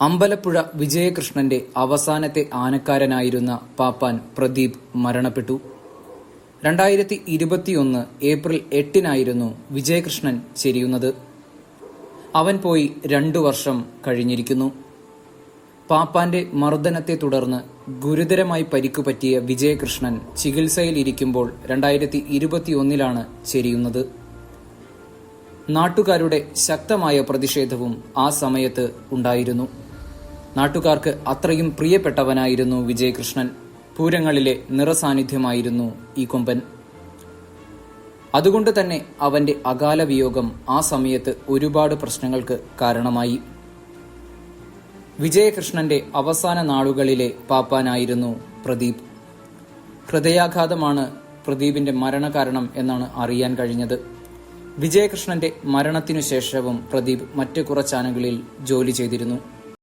അമ്പലപ്പുഴ വിജയകൃഷ്ണന്റെ അവസാനത്തെ ആനക്കാരനായിരുന്ന പാപ്പാൻ പ്രദീപ് മരണപ്പെട്ടു. രണ്ടായിരത്തി ഇരുപത്തിയൊന്ന് ഏപ്രിൽ എട്ടിനായിരുന്നു വിജയകൃഷ്ണൻ ചെരിയുന്നത്. അവൻ പോയി രണ്ടു വർഷം കഴിഞ്ഞിരിക്കുന്നു. പാപ്പാന്റെ മർദ്ദനത്തെ തുടർന്ന് ഗുരുതരമായി പരിക്കുപറ്റിയ വിജയകൃഷ്ണൻ ചികിത്സയിലിരിക്കുമ്പോൾ രണ്ടായിരത്തി ഇരുപത്തിയൊന്നിലാണ് ചെരിയുന്നത്. നാട്ടുകാരുടെ ശക്തമായ പ്രതിഷേധവും ആ സമയത്ത് ഉണ്ടായിരുന്നു. നാട്ടുകാർക്ക് അത്രയും പ്രിയപ്പെട്ടവനായിരുന്നു വിജയകൃഷ്ണൻ. പൂരങ്ങളിലെ നിറസാന്നിധ്യമായിരുന്നു ഈ കൊമ്പൻ. അതുകൊണ്ട് തന്നെ അവന്റെ അകാല വിയോഗം ആ സമയത്ത് ഒരുപാട് പ്രശ്നങ്ങൾക്ക് കാരണമായി. വിജയകൃഷ്ണന്റെ അവസാന നാളുകളിലെ പാപ്പാനായിരുന്നു പ്രദീപ്. ഹൃദയാഘാതമാണ് പ്രദീപിന്റെ മരണകാരണം എന്നാണ് അറിയാൻ കഴിഞ്ഞത്. വിജയകൃഷ്ണന്റെ മരണത്തിനു ശേഷവും പ്രദീപ് മറ്റു കുറച്ചാനകളിൽ ജോലി ചെയ്തിരുന്നു.